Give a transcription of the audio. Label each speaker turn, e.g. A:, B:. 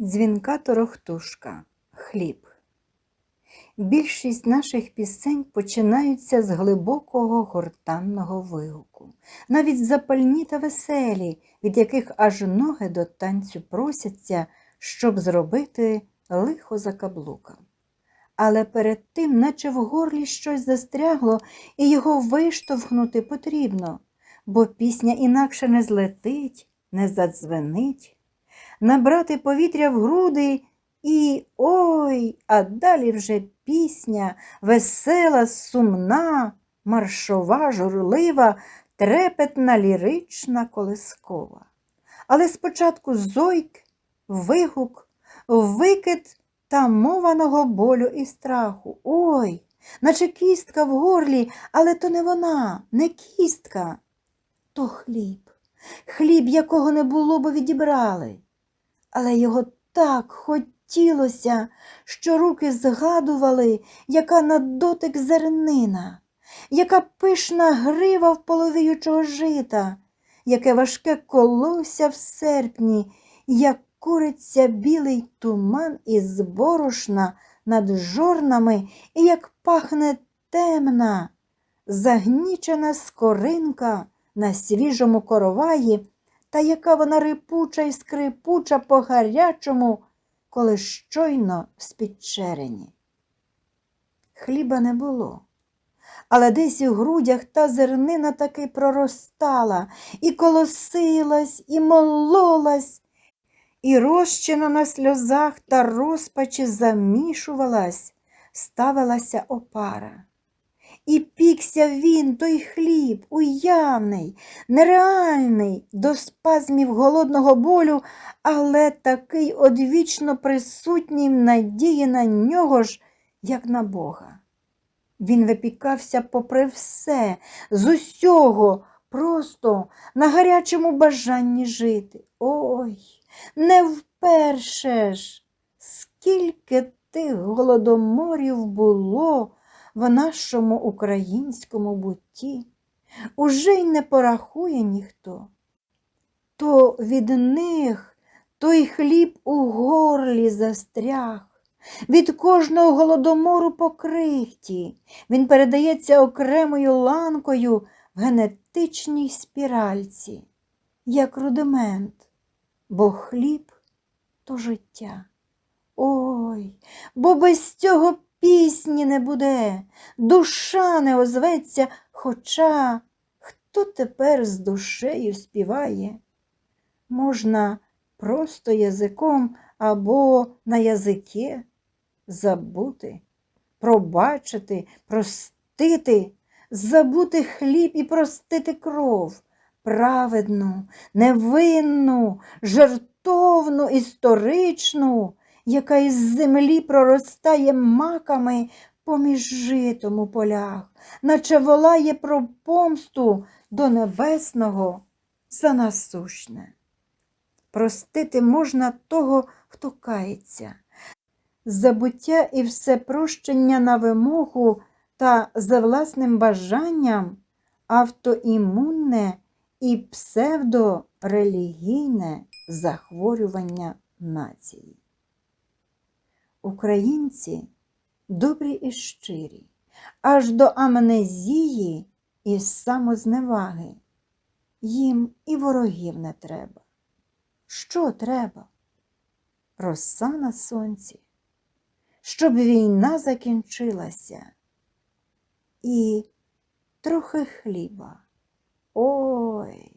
A: Дзвінка торохтушка. Хліб. Більшість наших пісень починаються з глибокого гортанного вигуку, навіть запальні та веселі, від яких аж ноги до танцю просяться, щоб зробити лихо за каблуком. Але перед тим, наче в горлі щось застрягло, і його виштовхнути потрібно, бо пісня інакше не злетить, не задзвенить. Набрати повітря в груди і ой, а далі вже пісня, весела, сумна, маршова, журлива, трепетна, лірична, колискова. Але спочатку зойк, вигук, викид тамованого болю і страху. Ой, наче кістка в горлі, але то не вона, не кістка, то хліб, хліб, якого не було, бо відібрали. Але його так хотілося, що руки згадували, яка на дотик зернина, яка пишна грива в половіючого жита, яке важке колося в серпні, як куриться білий туман із борошна над жорнами, і як пахне темна, загнічена скоринка на свіжому короваї, та яка вона рипуча і скрипуча по гарячому, коли щойно з-під. Хліба не було, але десь у грудях та зернина таки проростала, і колосилась, і мололась, і розчина на сльозах та розпачі замішувалась, ставилася опара. І пікся він, той хліб, уявний, нереальний, до спазмів голодного болю, але такий одвічно присутній в надії на нього ж, як на Бога. Він випікався попри все, з усього, просто на гарячому бажанні жити. Ой, не вперше ж, скільки тих голодоморів було в нашому українському бутті уже й не порахує ніхто. То від них той хліб у горлі застряг, від кожного голодомору по крихті. Він передається окремою ланкою в генетичній спіральці, як рудимент, бо хліб то життя. Ой, бо без цього пісні не буде, душа не озветься, хоча хто тепер з душею співає? Можна просто язиком або на язике забути, пробачити, простити, забути хліб і простити кров, праведну, невинну, жертовну, історичну яка із землі проростає маками поміж житом у полях, наче волає про помсту до небесного за насущне. Простити можна того, хто кається, забуття і все прощення на вимогу та за власним бажанням автоімунне і псевдорелігійне захворювання нації. Українці добрі і щирі, аж до амнезії і самозневаги. Їм і ворогів не треба. Що треба? Роса на сонці, щоб війна закінчилася і трохи хліба. Ой!